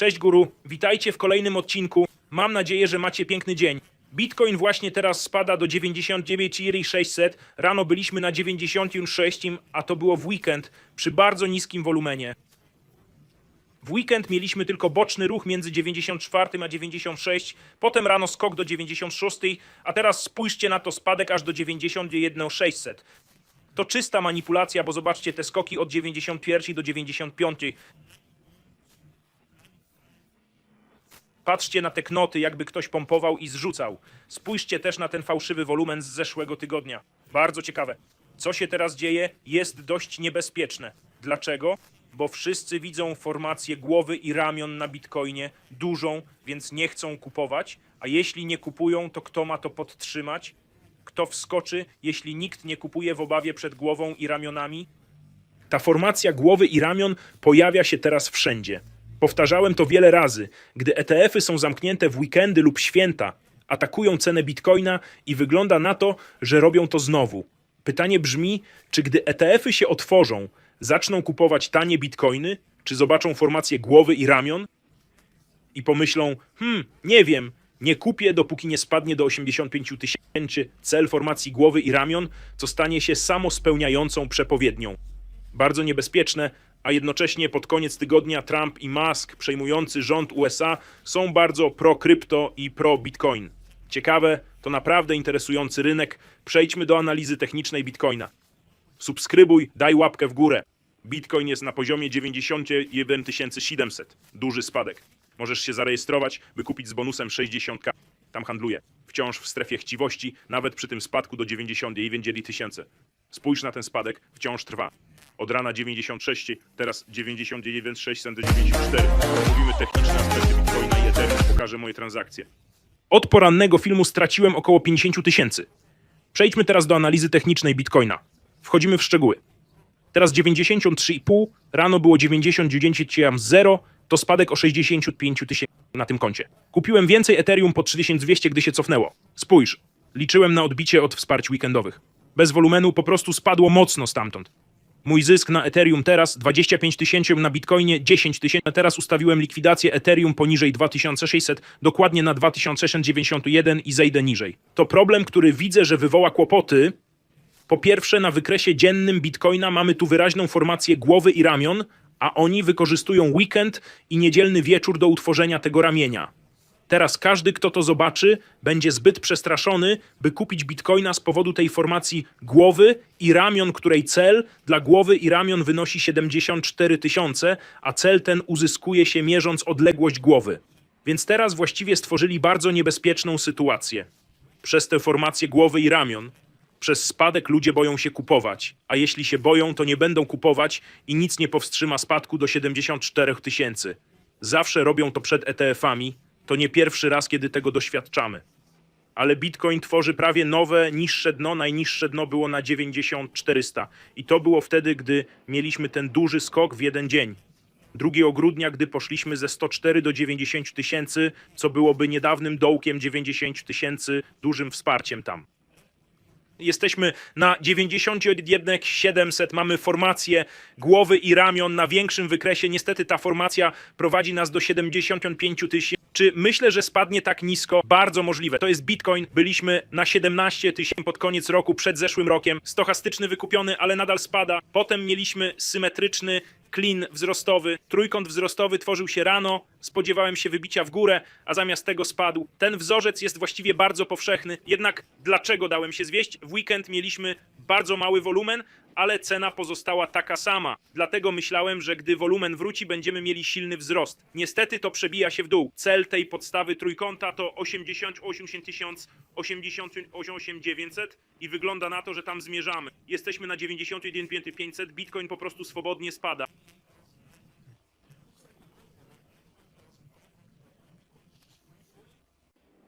Cześć guru, witajcie w kolejnym odcinku. Mam nadzieję, że macie piękny dzień. Bitcoin właśnie teraz spada do 99,600. Rano byliśmy na 96, a to było w weekend przy bardzo niskim wolumenie. W weekend mieliśmy tylko boczny ruch między 94 a 96, potem rano skok do 96, a teraz spójrzcie na to spadek aż do 91,600. To czysta manipulacja, bo zobaczcie te skoki od 91 do 95. Patrzcie na te knoty, jakby ktoś pompował i zrzucał. Spójrzcie też na ten fałszywy wolumen z zeszłego tygodnia. Bardzo ciekawe. Co się teraz dzieje, jest dość niebezpieczne. Dlaczego? Bo wszyscy widzą formację głowy i ramion na bitcoinie dużą, więc nie chcą kupować. A jeśli nie kupują, to kto ma to podtrzymać? Kto wskoczy, jeśli nikt nie kupuje w obawie przed głową i ramionami? Ta formacja głowy i ramion pojawia się teraz wszędzie. Powtarzałem to wiele razy. Gdy ETF-y są zamknięte w weekendy lub święta, atakują cenę bitcoina i wygląda na to, że robią to znowu. Pytanie brzmi, czy gdy ETF-y się otworzą, zaczną kupować tanie bitcoiny, czy zobaczą formację głowy i ramion i pomyślą, hmm, nie wiem, nie kupię, dopóki nie spadnie do 85 tysięcy cel formacji głowy i ramion, co stanie się samospełniającą przepowiednią bardzo niebezpieczne, a jednocześnie pod koniec tygodnia Trump i Musk, przejmujący rząd USA, są bardzo pro-krypto i pro-bitcoin. Ciekawe, to naprawdę interesujący rynek. Przejdźmy do analizy technicznej bitcoina. Subskrybuj, daj łapkę w górę. Bitcoin jest na poziomie 91 700. Duży spadek. Możesz się zarejestrować, by kupić z bonusem 60k. Tam handluję. Wciąż w strefie chciwości, nawet przy tym spadku do 99 tysięcy. Spójrz na ten spadek, wciąż trwa. Od rana 96, teraz 99,6 do 94. Mówimy techniczne aspekty Bitcoina i Ethereum. Pokażę moje transakcje. Od porannego filmu straciłem około 50 tysięcy. Przejdźmy teraz do analizy technicznej Bitcoina. Wchodzimy w szczegóły. Teraz 93,5, rano było 99,0, to spadek o 65 tysięcy na tym koncie. Kupiłem więcej Ethereum po 3200, gdy się cofnęło. Spójrz, liczyłem na odbicie od wsparć weekendowych. Bez wolumenu po prostu spadło mocno stamtąd. Mój zysk na Ethereum teraz 25 tysięcy, na Bitcoinie 10 tysięcy. Teraz ustawiłem likwidację Ethereum poniżej 2600, dokładnie na 2691 i zejdę niżej. To problem, który widzę, że wywoła kłopoty, po pierwsze, na wykresie dziennym Bitcoina mamy tu wyraźną formację głowy i ramion, a oni wykorzystują weekend i niedzielny wieczór do utworzenia tego ramienia. Teraz każdy, kto to zobaczy, będzie zbyt przestraszony, by kupić bitcoina z powodu tej formacji głowy i ramion, której cel dla głowy i ramion wynosi 74 tysiące, a cel ten uzyskuje się mierząc odległość głowy. Więc teraz właściwie stworzyli bardzo niebezpieczną sytuację. Przez tę formację głowy i ramion przez spadek ludzie boją się kupować, a jeśli się boją, to nie będą kupować i nic nie powstrzyma spadku do 74 tysięcy. Zawsze robią to przed ETF-ami, to nie pierwszy raz, kiedy tego doświadczamy. Ale Bitcoin tworzy prawie nowe, niższe dno. Najniższe dno było na 9400 i to było wtedy, gdy mieliśmy ten duży skok w jeden dzień. 2 grudnia, gdy poszliśmy ze 104 do 90 tysięcy, co byłoby niedawnym dołkiem 90 tysięcy, dużym wsparciem tam. Jesteśmy na 91,700, mamy formację głowy i ramion na większym wykresie. Niestety ta formacja prowadzi nas do 75 tysięcy. Czy myślę, że spadnie tak nisko? Bardzo możliwe. To jest Bitcoin. Byliśmy na 17 tysięcy pod koniec roku, przed zeszłym rokiem. Stochastyczny wykupiony, ale nadal spada. Potem mieliśmy symetryczny klin wzrostowy. Trójkąt wzrostowy tworzył się rano, spodziewałem się wybicia w górę, a zamiast tego spadł. Ten wzorzec jest właściwie bardzo powszechny. Jednak dlaczego dałem się zwieść? W weekend mieliśmy bardzo mały wolumen, ale cena pozostała taka sama. Dlatego myślałem, że gdy wolumen wróci, będziemy mieli silny wzrost. Niestety to przebija się w dół. Cel tej podstawy trójkąta to 88 tysiąc, 88 900 i wygląda na to, że tam zmierzamy. Jesteśmy na 91 500, Bitcoin po prostu swobodnie spada.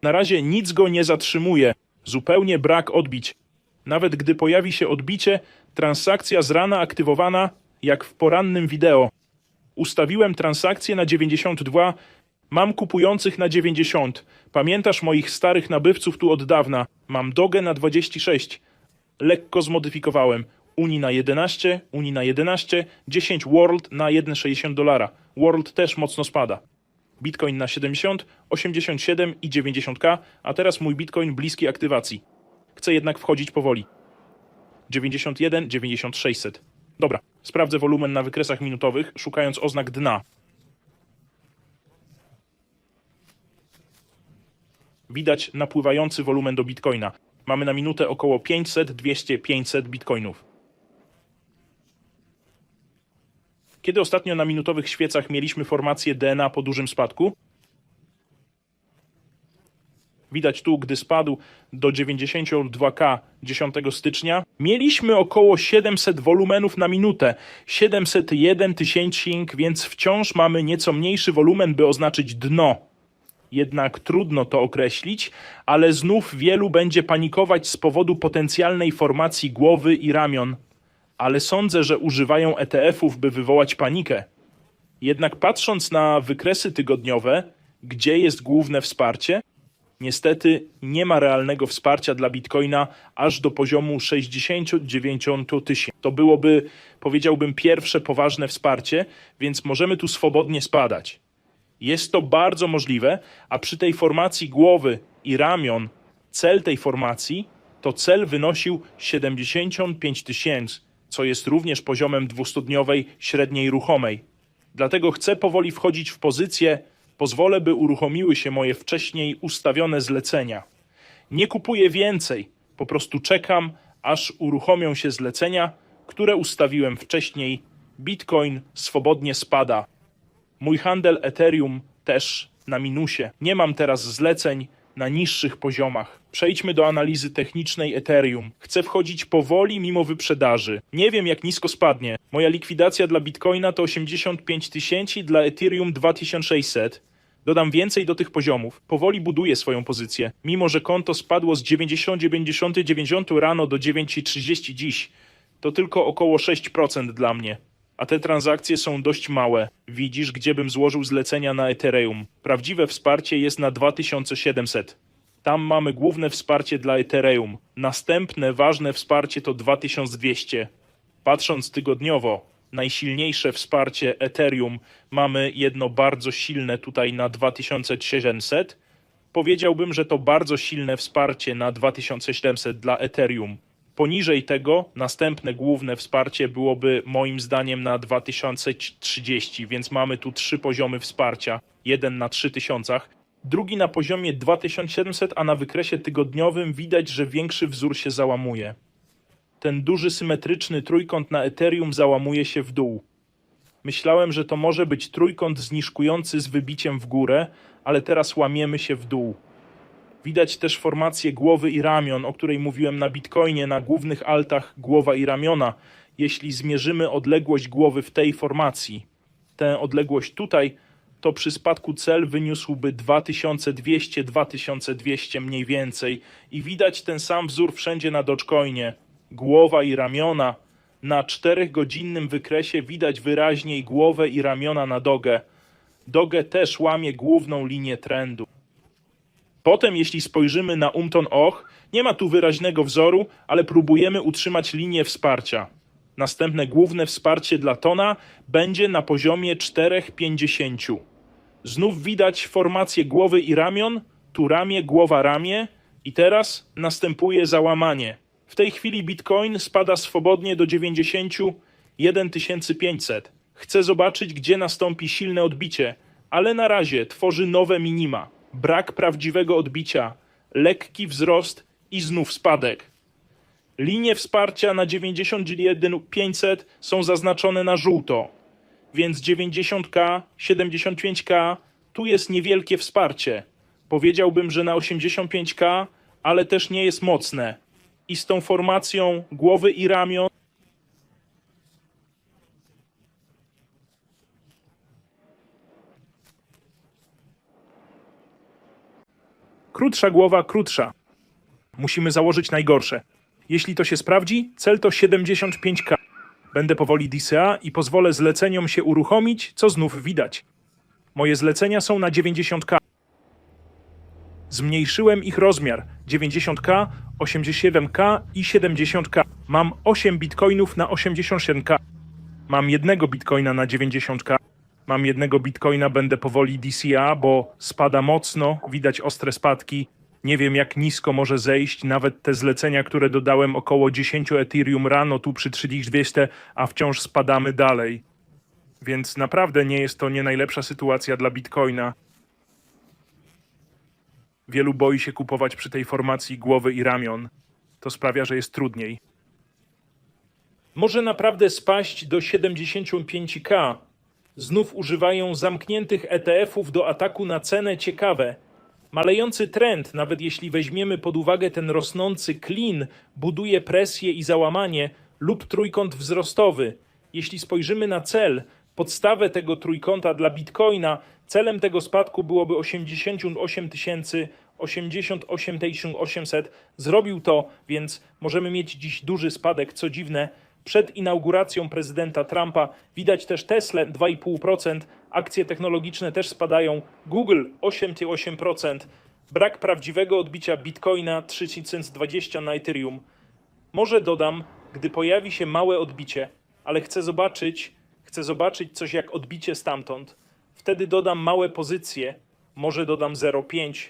Na razie nic go nie zatrzymuje. Zupełnie brak odbić. Nawet gdy pojawi się odbicie, transakcja z rana aktywowana jak w porannym wideo. Ustawiłem transakcję na 92, mam kupujących na 90. Pamiętasz moich starych nabywców tu od dawna. Mam dogę na 26. Lekko zmodyfikowałem. Uni na 11, Uni na 11, 10 World na 1,60 dolara. World też mocno spada. Bitcoin na 70, 87 i 90k, a teraz mój Bitcoin bliski aktywacji. Chcę jednak wchodzić powoli. 91, 9600. Dobra, sprawdzę wolumen na wykresach minutowych, szukając oznak dna. Widać napływający wolumen do Bitcoina. Mamy na minutę około 500, 200, 500 Bitcoinów. Kiedy ostatnio na minutowych świecach mieliśmy formację DNA po dużym spadku? Widać tu, gdy spadł do 92K 10 stycznia, mieliśmy około 700 wolumenów na minutę, 701 tysięcznik, więc wciąż mamy nieco mniejszy wolumen, by oznaczyć dno. Jednak trudno to określić, ale znów wielu będzie panikować z powodu potencjalnej formacji głowy i ramion. Ale sądzę, że używają ETF-ów, by wywołać panikę. Jednak patrząc na wykresy tygodniowe, gdzie jest główne wsparcie, niestety nie ma realnego wsparcia dla Bitcoina aż do poziomu 69 tysięcy. To byłoby, powiedziałbym, pierwsze poważne wsparcie, więc możemy tu swobodnie spadać. Jest to bardzo możliwe, a przy tej formacji głowy i ramion cel tej formacji to cel wynosił 75 tysięcy, co jest również poziomem 200-dniowej średniej ruchomej. Dlatego chcę powoli wchodzić w pozycję, pozwolę, by uruchomiły się moje wcześniej ustawione zlecenia. Nie kupuję więcej, po prostu czekam, aż uruchomią się zlecenia, które ustawiłem wcześniej. Bitcoin swobodnie spada. Mój handel Ethereum też na minusie. Nie mam teraz zleceń na niższych poziomach. Przejdźmy do analizy technicznej Ethereum. Chcę wchodzić powoli mimo wyprzedaży. Nie wiem jak nisko spadnie. Moja likwidacja dla Bitcoina to 85 tysięcy, dla Ethereum 2600. Dodam więcej do tych poziomów. Powoli buduję swoją pozycję. Mimo, że konto spadło z 90-99 rano do 9,30 dziś, to tylko około 6% dla mnie. A te transakcje są dość małe. Widzisz, gdzie bym złożył zlecenia na Ethereum. Prawdziwe wsparcie jest na 2700. Tam mamy główne wsparcie dla Ethereum. Następne ważne wsparcie to 2200. Patrząc tygodniowo, najsilniejsze wsparcie Ethereum mamy jedno bardzo silne tutaj na 2700. Powiedziałbym, że to bardzo silne wsparcie na 2700 dla Ethereum. Poniżej tego następne główne wsparcie byłoby moim zdaniem na 2030, więc mamy tu trzy poziomy wsparcia. Jeden na 3000, drugi na poziomie 2700, a na wykresie tygodniowym widać, że większy wzór się załamuje. Ten duży symetryczny trójkąt na Ethereum załamuje się w dół. Myślałem, że to może być trójkąt zniżkujący z wybiciem w górę, ale teraz łamiemy się w dół. Widać też formację głowy i ramion, o której mówiłem na Bitcoinie, na głównych altach głowa i ramiona. Jeśli zmierzymy odległość głowy w tej formacji, tę odległość tutaj, to przy spadku cel wyniósłby 2200-2200 mniej więcej. I widać ten sam wzór wszędzie na Dogecoinie. Głowa i ramiona. Na 4-godzinnym wykresie widać wyraźniej głowę i ramiona na Dogę. Dogę też łamie główną linię trendu. Potem, jeśli spojrzymy na Umton Och, nie ma tu wyraźnego wzoru, ale próbujemy utrzymać linię wsparcia. Następne główne wsparcie dla tona będzie na poziomie 4,50. Znów widać formację głowy i ramion, tu ramię, głowa, ramię i teraz następuje załamanie. W tej chwili Bitcoin spada swobodnie do 91 500. Chcę zobaczyć, gdzie nastąpi silne odbicie, ale na razie tworzy nowe minima. Brak prawdziwego odbicia, lekki wzrost i znów spadek. Linie wsparcia na 91 500 są zaznaczone na żółto, więc 90K, 75K tu jest niewielkie wsparcie. Powiedziałbym, że na 85K, ale też nie jest mocne. I z tą formacją głowy i ramion Krótsza głowa, krótsza. Musimy założyć najgorsze. Jeśli to się sprawdzi, cel to 75k. Będę powoli DCA i pozwolę zleceniom się uruchomić, co znów widać. Moje zlecenia są na 90k. Zmniejszyłem ich rozmiar 90k, 87k i 70k. Mam 8 bitcoinów na 87k. Mam jednego bitcoina na 90k. Mam jednego bitcoina, będę powoli DCA, bo spada mocno, widać ostre spadki. Nie wiem, jak nisko może zejść. Nawet te zlecenia, które dodałem około 10 Ethereum rano, tu przy 3200, a wciąż spadamy dalej. Więc naprawdę nie jest to nie najlepsza sytuacja dla bitcoina. Wielu boi się kupować przy tej formacji głowy i ramion. To sprawia, że jest trudniej. Może naprawdę spaść do 75k. Znów używają zamkniętych ETF-ów do ataku na cenę ciekawe. Malejący trend, nawet jeśli weźmiemy pod uwagę ten rosnący clean, buduje presję i załamanie lub trójkąt wzrostowy. Jeśli spojrzymy na cel, podstawę tego trójkąta dla bitcoina, celem tego spadku byłoby 88 tysięcy 88 800. Zrobił to, więc możemy mieć dziś duży spadek, co dziwne. Przed inauguracją prezydenta Trumpa widać też Tesla 2,5%, akcje technologiczne też spadają, Google 8,8%, brak prawdziwego odbicia Bitcoina 3020 na Ethereum. Może dodam, gdy pojawi się małe odbicie, ale chcę zobaczyć, chcę zobaczyć coś jak odbicie stamtąd. Wtedy dodam małe pozycje, może dodam 0,5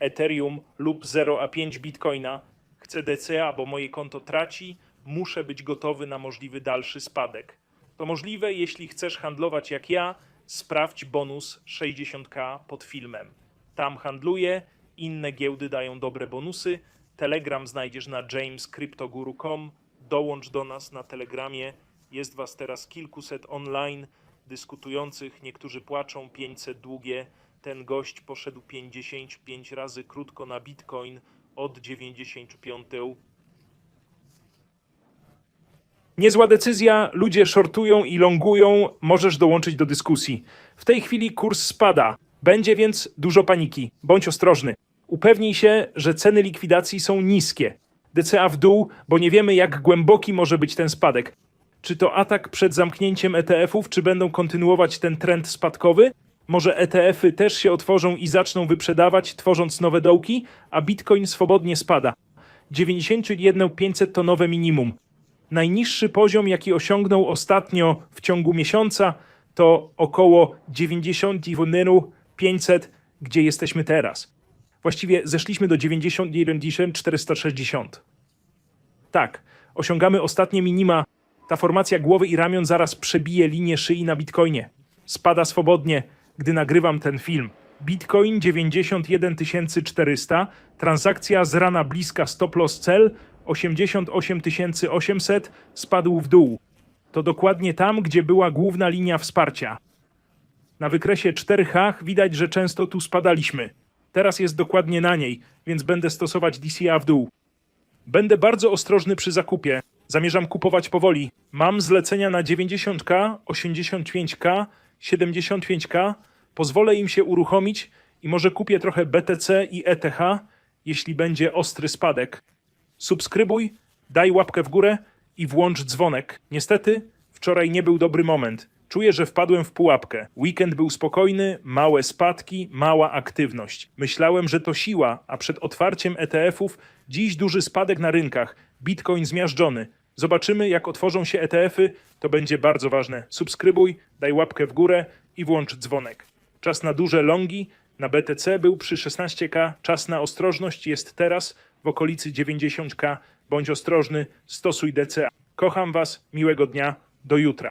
Ethereum lub 0,5 Bitcoina. Chcę DCA, bo moje konto traci, muszę być gotowy na możliwy dalszy spadek. To możliwe, jeśli chcesz handlować jak ja, sprawdź bonus 60k pod filmem. Tam handluję, inne giełdy dają dobre bonusy. Telegram znajdziesz na jamescryptoguru.com. Dołącz do nas na Telegramie. Jest was teraz kilkuset online dyskutujących. Niektórzy płaczą, 500 długie. Ten gość poszedł 55 razy krótko na Bitcoin od 95. Niezła decyzja, ludzie shortują i longują, możesz dołączyć do dyskusji. W tej chwili kurs spada, będzie więc dużo paniki. Bądź ostrożny. Upewnij się, że ceny likwidacji są niskie. DCA w dół, bo nie wiemy jak głęboki może być ten spadek. Czy to atak przed zamknięciem ETF-ów, czy będą kontynuować ten trend spadkowy? Może ETF-y też się otworzą i zaczną wyprzedawać, tworząc nowe dołki, a Bitcoin swobodnie spada. 91 500 to nowe minimum. Najniższy poziom, jaki osiągnął ostatnio w ciągu miesiąca, to około 91 500, gdzie jesteśmy teraz. Właściwie zeszliśmy do 91 460. Tak, osiągamy ostatnie minima. Ta formacja głowy i ramion zaraz przebije linię szyi na Bitcoinie. Spada swobodnie, gdy nagrywam ten film. Bitcoin 91 400, transakcja z rana bliska stop loss cel 88 800 spadł w dół. To dokładnie tam, gdzie była główna linia wsparcia. Na wykresie 4H widać, że często tu spadaliśmy. Teraz jest dokładnie na niej, więc będę stosować DCA w dół. Będę bardzo ostrożny przy zakupie. Zamierzam kupować powoli. Mam zlecenia na 90k, 85k, 75k. Pozwolę im się uruchomić i może kupię trochę BTC i ETH, jeśli będzie ostry spadek. Subskrybuj, daj łapkę w górę i włącz dzwonek. Niestety, wczoraj nie był dobry moment. Czuję, że wpadłem w pułapkę. Weekend był spokojny, małe spadki, mała aktywność. Myślałem, że to siła, a przed otwarciem ETF-ów dziś duży spadek na rynkach. Bitcoin zmiażdżony. Zobaczymy, jak otworzą się ETF-y. To będzie bardzo ważne. Subskrybuj, daj łapkę w górę i włącz dzwonek. Czas na duże longi. Na BTC był przy 16K. Czas na ostrożność jest teraz w okolicy 90K. Bądź ostrożny, stosuj DCA. Kocham Was, miłego dnia, do jutra.